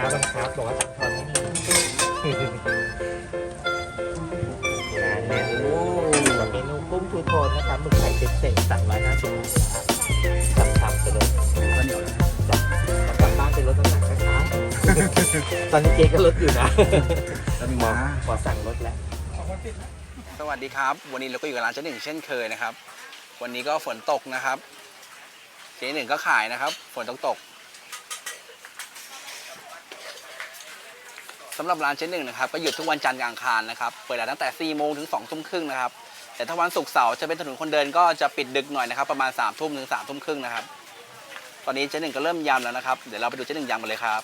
ค้าบังคับบอกว่าสั่งทอนไม่มีร้านแน่นเลยกับเมนูกุ้งทูโทนนะคะหมึกไข่เต็มๆสั่งร้อยห้าสิบบาททำๆไปเลยก็เหนียวนะจ้ะกลับบ้านไปลดน้ำหนักนะคะตอนนี้เจ๊ก็ลดอยู่นะแล้วมีหมอม้ขอสั่งลดแล้วสวัสดีครับ วันนี้เราก็อยู่กับร้านเจ๊หนึ่งเช่นเคยนะครับ วันนี้ก็ฝนตกนะครับ เจ๊หนึ่งก็ขายนะครับ ฝนตกตก สำหรับร้านเจ๊หนึ่งนะครับก็หยุดทุกวันจันทร์กับอังคารนะครับเปิดร้านตั้งแต่4โมงถึง2ทุ่มครึ่งนะครับแต่ถ้าวันศุกร์เสาร์จะเป็นถนนคนเดินก็จะปิดดึกหน่อยนะครับประมาณ3ทุ่มถึง3ทุ่มครึ่งนะครับตอนนี้เจ๊หนึ่งก็เริ่มยำแล้วนะครับเดี๋ยวเราไปดูเจ๊หนึ่งยำกันเลยครับ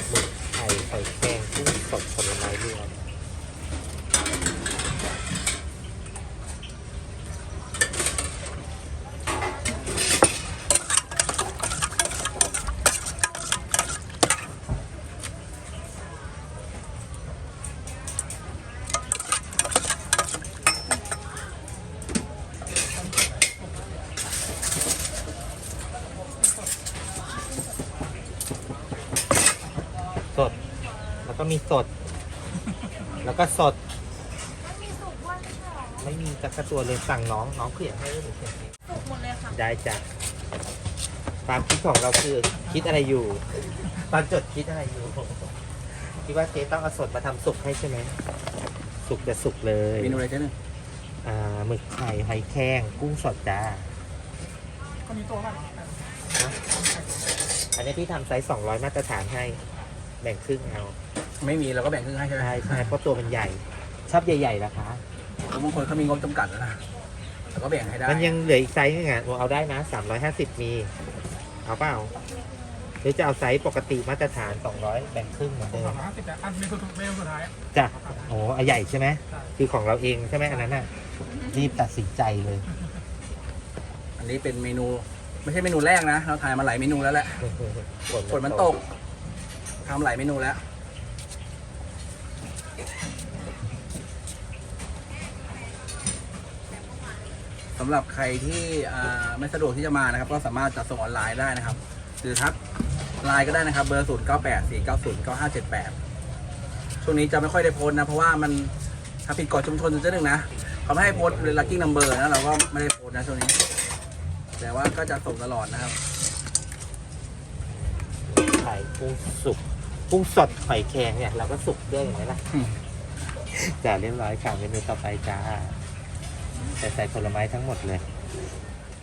หมึกไข่ไข่แกงกุ้งสดผลไม้ สด แล้วก็มีสด แล้วก็สดไม่มีจักรตัวเลยสั่งน้องน้องเขียนให้หรือเขียนเองสุกหมดเลยค่ะได้จ้ะความคิดของเราคือคิดอะไรอยู่ ตอนจดคิดอะไรอยู่คิดว่าเจ๊ต้องเอาสดมาทำสุกให้ใช่ไหมสุกจะสุกเลยเมนูอะไรเจ๊หนึ่งอ่าหมึกไข่หอยแครงกุ้งสดจ้าคนนี้ตัวค่ะอันนี้พี่ทำไซส์200 มาตรฐานให้ แบ่งครึ่งเอา ไม่มีเราก็แบ่งครึ่งให้ใช่ไหมใช่ใช่เพราะตัวมันใหญ่ ชอบใหญ่ๆนะคะบางคนเขามีงบจำกัดแล้วนะแต่ก็แบ่งให้ได้มันยังเหลืออีกไซส์นึงอะเอาได้นะ350มี เอาเปล่าหรือจะเอาไซส์ปกติมาตรฐาน200แบ่งครึ่งเหมือนเดิมสามร้อยห้าสิบแต่อันเมนูสุดเมนูสุดท้าย จ้ะโอ้เอาใหญ่ใช่ไหมคือของเราเองใช่ไหมอันนั้นน่ะรีบตัดสินใจเลย อันนี้เป็นเมนูไม่ใช่เมนูแรกนะ เราถ่ายมาหลายเมนูแล้วแหละฝนมันตกทำหลายเมนูแล้ว สำหรับใครที่อ่าไม่สะดวกที่จะมานะครับ ก็สามารถจัดส่งออนไลน์ได้นะครับ หรือทักไลน์ก็ได้นะครับ เบอร์ 0 9 8 4 9 0 9 5 7 8 ช่วงนี้จะไม่ค่อยได้โพสต์นะ เพราะว่ามันถ้าผิดกฎชุมชนจะหนึ่งนะเขาไม่ให้โพสต์เป็นลัคกี้นัมเบอร์นะเราก็ไม่ได้โพสต์นะช่วงนี้ แต่ว่าก็จะส่งตลอดนะครับไข่กุ้งสุกกุ้งสดหอยแครงเนี่ยเราก็สุกด้วยเห็นไหมล่ะอืมจ้าเรียบร้อยค่ะเมนูต่อไปจ้า แต่ใส่ผลไม้ทั้งหมดเลย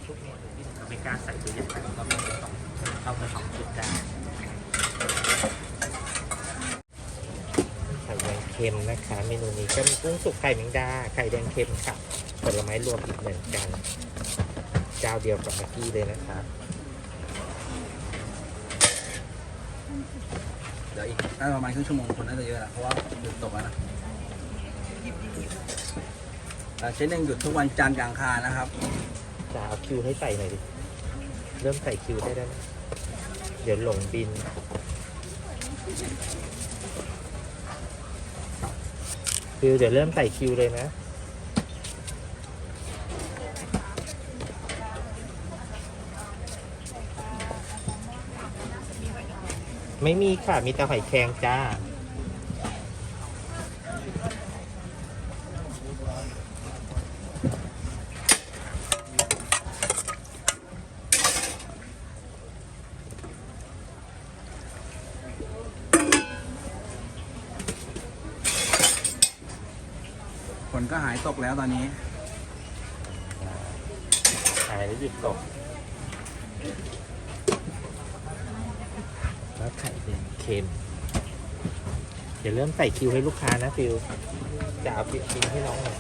ทุกเมนูที่เราไม่กล้าใส่ตัวใหญ่ก็ต้องเป็นสองเข้าไปสองชุดจ้ไข่แดงเค็มนะคะ เมนูนี้ก็มีกุ้งสุกไข่แมงดาไข่แดงเค็มค่ะผลไม้รวมอีกเหมือนกันเจ้าเดียวกับเมื่อกี้เลยนะคะเดี๋ยวอีกน่าประมาณครึ่งชั่วโมงคนน่าจะเยอะนะเพราะว่าหยุดตกแล้วนะ เชนหนึ่งหยุดทุกวันจันทร์กับอังคารนะครับจะเอาคิวให้ใส่หน่อยดิ เริ่มใส่คิวได้แล้วนะเดี๋ยวหลงบินคิวเดี๋ยวเริ่มใส่คิวเลยนะ ไม่มีค่ะ มีแต่หอยแครงจ้า ก็หายตกแล้วตอนนี้ หายแล้วหยุดตก แล้วไข่แดงเค็ม เดี๋ยวเริ่มใส่คิวให้ลูกค้านะฟิวจะเอาปิดกินให้น้องหน่อย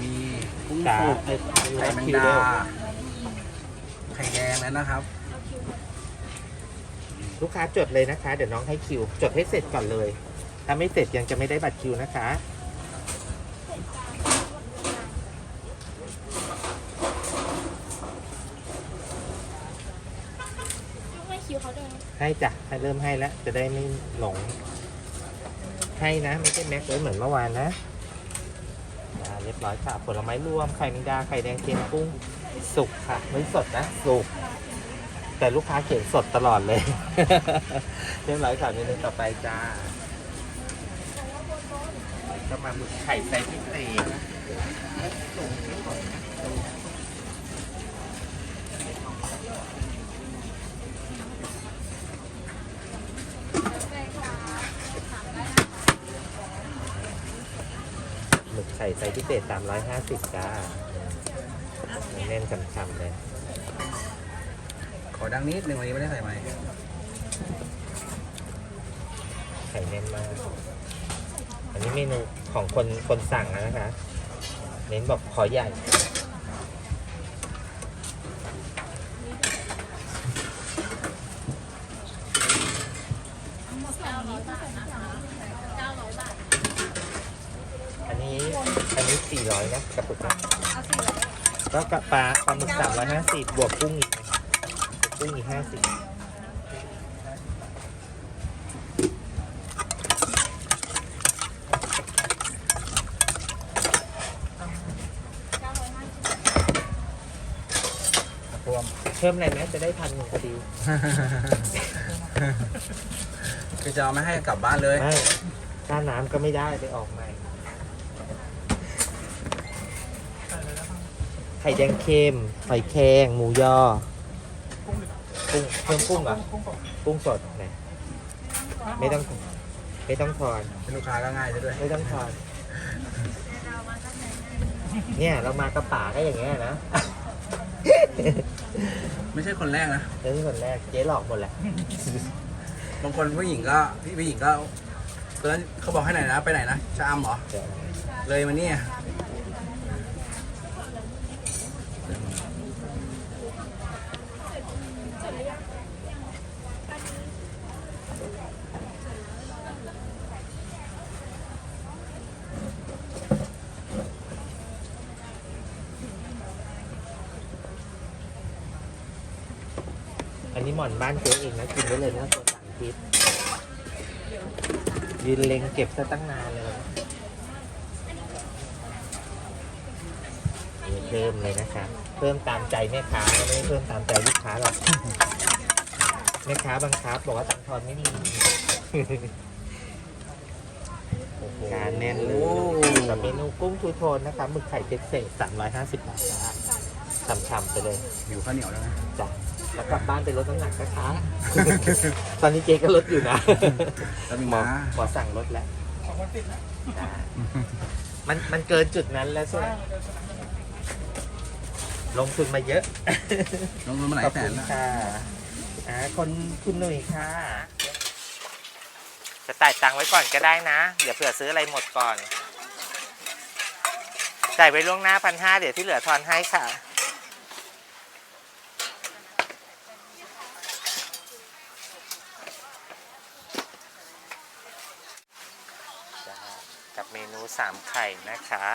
มีกุ้งจ้าสุกไอ้ไข่แมงคิวดาเร็วไข่แดงแล้วนะครับ ลูกค้าจดเลยนะคะ เดี๋ยวน้องให้คิว จดให้เสร็จก่อนเลย ถ้าไม่เสร็จยังจะไม่ได้บัตรคิวนะคะไม่คิวเขาด้วยให้จ้ะให้เริ่มให้แล้ว จะได้ไม่หลง ให้นะ ไม่ใช่แม็กไว้เหมือนเมื่อวานนะจ้าเรียบร้อยค่ะ ผลไม้รวม ไข่แมงดา ไข่แดงเค็มกุ้ง สุกค่ะ ไม่สดนะ สุก แต่ลูกค้าเขียนสดตลอดเลยเรียบร้อยค่ะเมนูต่อไปจ้าก็มาหมึกไข่ไซส์พิเศษหมึกไข่ไซส์พิเศษ350จ้าแน่นๆฉ่ำๆเลย อดังนิดนึงวันนี้ไม่ได้ใส่ไหมค์ไข่แน่นมาก อันนี้เมนูของคนคนสั่งนะคะ เน้นบอกขอใหญ่ อันนี้อันนี้ 400นะกระปุกนะก็กระปลาปลาหมึก350บวกกุ้งอีก นะบวกกุ้งอีก50รวมเพิ่มอะไรไหมจะได้พันหนึ่งพอดีคือจะเอาไม่ให้กลับบ้านเลยไม่ค่าน้ำก็ไม่ได้ไปออกใหม่ ไข่แดงเค็มหอยแครงหมูยอ กุ้งเพิ่มกุ้งเหรอกุ้งสดกุ้งสดไหนไม่ต้องไม่ต้องทอนเป็นลูกค้าก็ง่ายซะด้วยไม่ต้องทอนเนี่ยเรามากระป๋าก็อย่างเงี้ยนะ ไม่ใช่คนแรกนะเรื่องคนแรกเจ๊หลอกหมดแหละบางคนผู้หญิงก็พี่ผู้หญิงก็ตอนนั้นเขาบอกให้ไหนนะไปไหนนะชะอำเหรอเลยมาเนี่ย อันนี้หมอนบ้านเจ๊เองนะกินได้เลยนะตัวสารพิษยืนเล็งเก็บซะตั้งนานเลยนี่เพิ่มเลยนะครับ เพิ่มตามใจแม่ค้านะไม่ได้เพิ่มตามใจลูกค้าหรอกแม่ค้าบังคับบอกว่าตังค์ทอนไม่มีงานแน่นเลยกับเมนูกุ้งทูโทนนะครับหมึกไข่เจ็ดเศษ350บาทจ้า ฉ่ำๆไปเลยอยู่ข้าวเหนียวแล้วนะจ้ะแล้วกลับบ้านไปลดน้ำหนักนะคะ ตอนนี้เจ๊ก็ลดอยู่นะแล้วมีหมอม้าหมอสั่งลดแล้วสองวันติดนะจ้ะมันมันเกินจุดนั้นแล้วใช่ไหมลงทุนมาเยอะ ลงทุนมาหลาขยอบแสคุนณแล้ว ค่ะอ่าคนคุณหนุ่ยค่ะ จะจ่ายตังค์ไว้ก่อนก็ได้นะเดี๋ยวเผื่อซื้ออะไรหมดก่อน จ่ายไว้ล่วงหน้าพันห้าเดี๋ยวที่เหลือทอนให้ค่ะ จ้ากับเมนู สามไข่นะคะ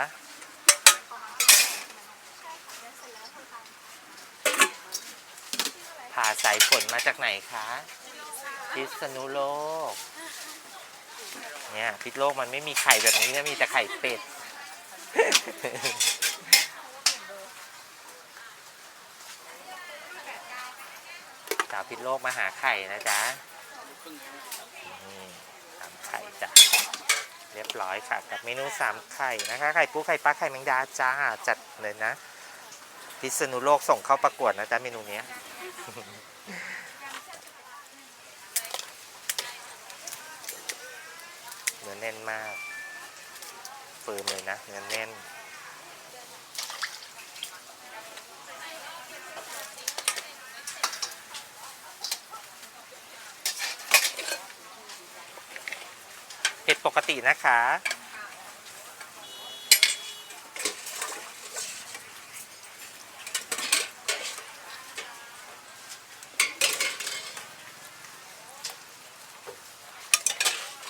ผ่าสายฝนมาจากไหนคะพิษณุโลก เนี่ยพิษโลกมันไม่มีไข่แบบนี้นะมีแต่ไข่เป็ด สาวพิษโลกมาหาไข่นะจ๊ะสามไข่จ้ะ เรียบร้อยค่ะ กับเมนูสามไข่นะคะ ไข่ปูไข่ปลาไข่แมงดาจ้าจัดเลยนะ พิษณุโลกส่งเข้าประกวดนะจ๊ะเมนูเนี้ยเนื้อแน่นมาก เฟิร์มเลยนะเนื้อแน่น ผ็ดปกตินะคะ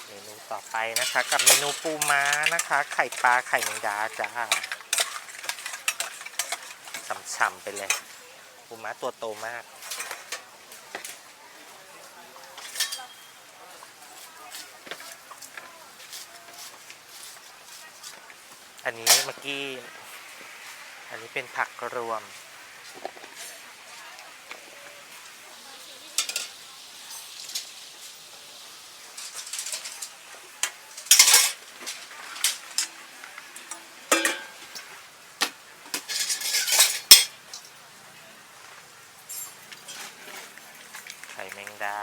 เมนูต่อไปนะคะ กับเมนูปูม้านะคะ ไข่ปลาไข่แมงดาจ้าฉ่ำๆไปเลยปูม้าตัวโตมาก อันนี้เมื่อกี้ อันนี้เป็นผักรวม ไข่แมงดา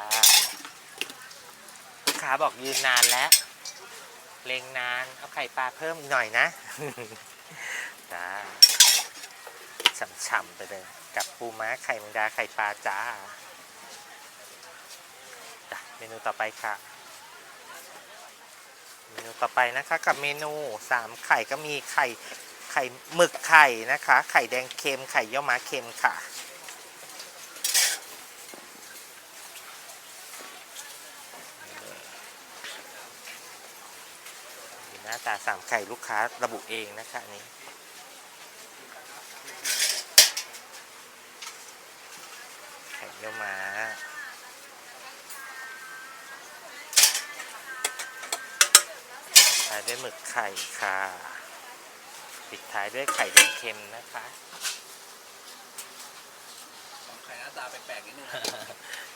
ลูกค้าบอกยืนนานแล้ว เลงนาน เอาไข่ปลาเพิ่มอีกหน่อยนะ จ้าฉ่ำๆไปเลย กับปูม้าไข่แมงดาไข่ปลาจ้าจ้ะเมนูต่อไปค่ะ เมนูต่อไปนะคะกับเมนูสามไข่ก็มีไข่ไข่หมึกไข่นะคะ ไข่แดงเค็มไข่เยี่ยวม้าเค็มค่ะาตาสามไข่ลูกค้าระบุเองนะคะอันนี้ไข่เยี่ยวม้าท้ายด้วยหมึกไข่ค่ะ ปิดท้ายด้วยไข่แดงเค็มนะคะไข่หน้าตาแปลกๆนิดนึง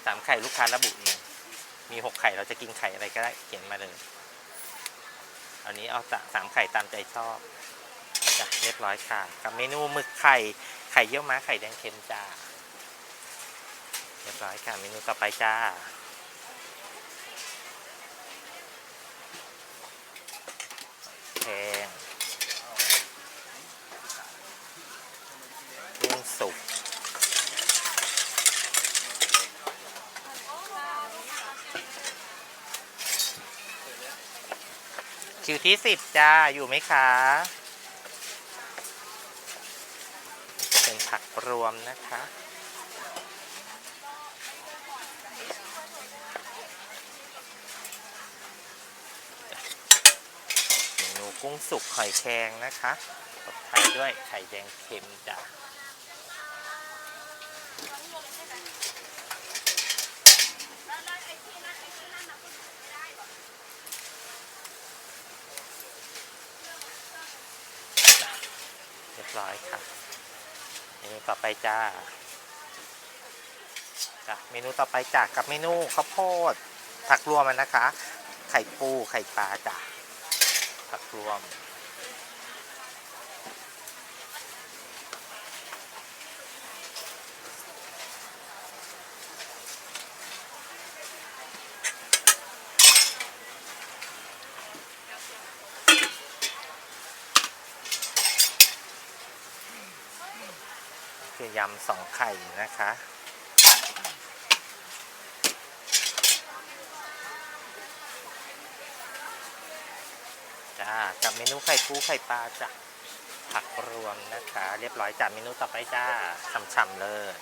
สามไข่ลูกค้าระบุเองมีหกไข่เราจะกินไข่อะไรก็ได้เขียนมาเลย อันนี้เอาสามไข่ตามใจชอบจ้ะเรียบร้อยค่ะ กับเมนูหมึกไข่ไข่เยี่ยวม้าไข่แดงเค็มจ้าเรียบร้อยค่ะ เมนูต่อไปจ้าแพงกุ้งสุก คิวที่สิบจ้า อยู่ไหมคะเป็นผักรวมนะคะ เมนูกุ้งสุกหอยแครงนะคะตบท้ายด้วยไข่แดงเค็มจ้ะ ร้อยค่ะเมนูต่อไปจ้าจ้ะเมนูต่อไปจากกับเมนูข้าวโพดผักรวมอะนะคะ ไข่ปูไข่ปลาจ้ะผักรวม ยำสองไข่นะคะ จ้ากับเมนูไข่ปูไข่ปลาจ้ะผักรวมนะคะ เรียบร้อยจากเมนูต่อไปจ้าฉ่ำๆเลย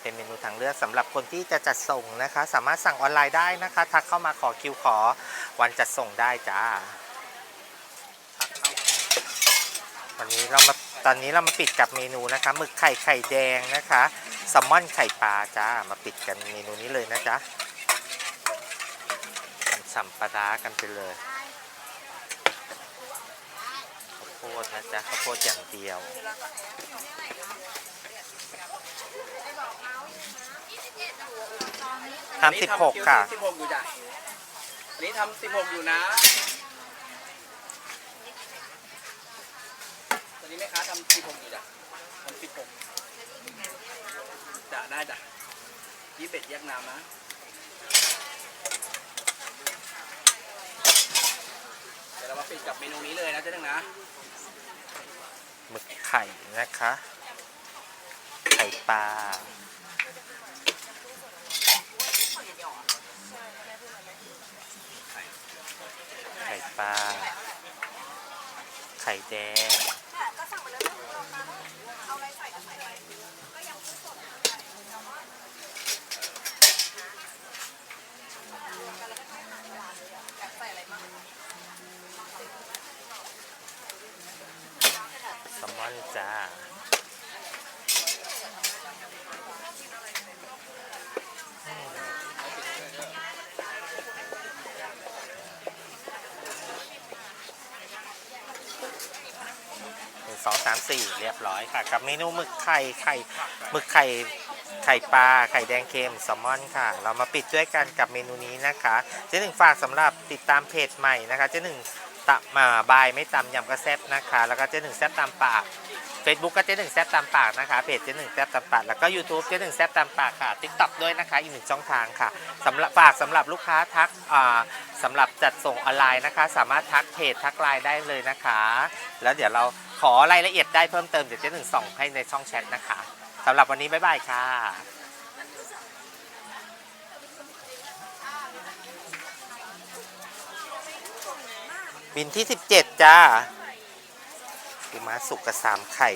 เป็นเมนูทางเลือกสำหรับคนที่จะจัดส่งนะคะ สามารถสั่งออนไลน์ได้นะคะ ทักเข้ามาขอคิวขอวันจัดส่งได้จ้าทักเข้ามาวันนี้เรามา ตอนนี้เรามาปิดกับเมนูนะคะหมึกไข่ไข่แดงนะคะแซลมอนไข่ปลาจ้ามาปิดกันเมนูนี้เลยนะจ๊ะฉ่ำๆปลาร้ากันไปเลยข้าวโพดนะจ๊ะข้าวโพดอย่างเดียวทำสิบหกค่ะสิบหกอยู่จ้ะอันนี้ทำสิบหกอยู่นะ ตอ นี้แม่ค้าทำสิบหกอยู่จ้ะทำสิบหกจ้ะได้จ้ะยี่เป็ดแยกน้ำนะเดี๋ยวเรามาปิดกับเมนูนี้เลยนะเจ๊หนึ่งนะหมึกไข่นะคะ ไข่ปลาไข่ปลาไข่แดงามสี่เรียบร้อยค่ะ กับเมนูหมึกไข่ไข่หมึกไข่ไข่ปลาไข่แดงเค็มแซลมอนค่ะ เรามาปิดด้วยกันกับเมนูนี้นะคะเจ๊หนึ่งฝากสำหรับติดตามเพจใหม่นะคะเจ๊หนึ่งตะมาบายไม่ตำยำกระแซบนะคะ แล้วก็เจ๊หนึ่งแซบตามปาก Facebook ก็เจ๊หนึ่งแซบตามปากนะคะเพจเจ๊หนึ่งแซบตามปากแล้วก็ YouTube เจ๊หนึ่งแซบตามปากค่ะ TikTok ด้วยนะคะ อีกหนึ่งช่องทางค่ะสำหรับฝากสำหรับลูกค้าทักอ่าสำหรับจัดส่งออนไลน์นะคะ สามารถทักเพจทักไลน์ได้เลยนะคะ แล้วเดี๋ยวเราขอรายละเอียดได้เพิ่มเติมเดี๋ยวเจ๊หนึ่งส่งให้ในช่องแชทนะคะสำหรับวันนี้บ๊ายบายค่ะบินที่ 17 จ้า ปูม้าสุกกับสามไข่